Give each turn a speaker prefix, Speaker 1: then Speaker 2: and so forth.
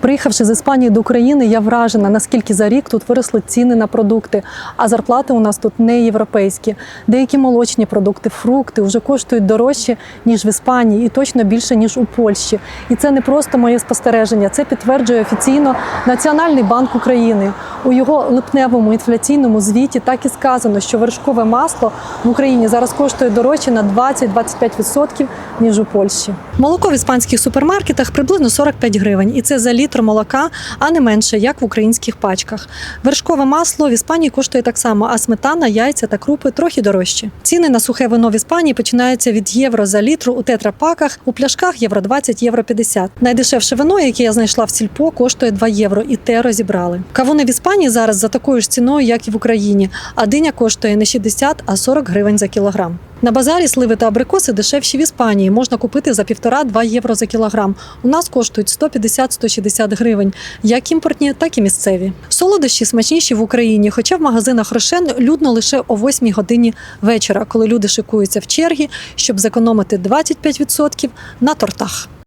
Speaker 1: Приїхавши з Іспанії до України, я вражена, наскільки за рік тут виросли ціни на продукти, а зарплати у нас тут не європейські. Деякі молочні продукти, фрукти вже коштують дорожче, ніж в Іспанії, і точно більше, ніж у Польщі. І це не просто моє спостереження, це підтверджує офіційно Національний банк України. У його липневому інфляційному звіті так і сказано, що вершкове масло в Україні зараз коштує дорожче на 20-25%, ніж у Польщі. Молоко в іспанських супермаркетах приблизно 45 гривень, і це за літр молока, а не менше, як в українських пачках. Вершкове масло в Іспанії коштує так само, а сметана, яйця та крупи трохи дорожчі. Ціни на сухе вино в Іспанії починаються від євро за літру у тетрапаках, у пляшках євро 20, євро 50. Найдешевше вино, яке я знайшла в сільпо, коштує 2 євро, і те розібрали. Кавуни в Іспанії зараз за такою ж ціною, як і в Україні, а диня коштує не 60, а 40 гривень за кілограм. На базарі сливи та абрикоси дешевші в Іспанії. Можна купити за 1,5-2 євро за кілограм. У нас коштують 150-160 гривень, як імпортні, так і місцеві. Солодощі смачніші в Україні, хоча в магазинах Рошен людно лише о 8 годині вечора, коли люди шикуються в черги, щоб зекономити 25% на тортах.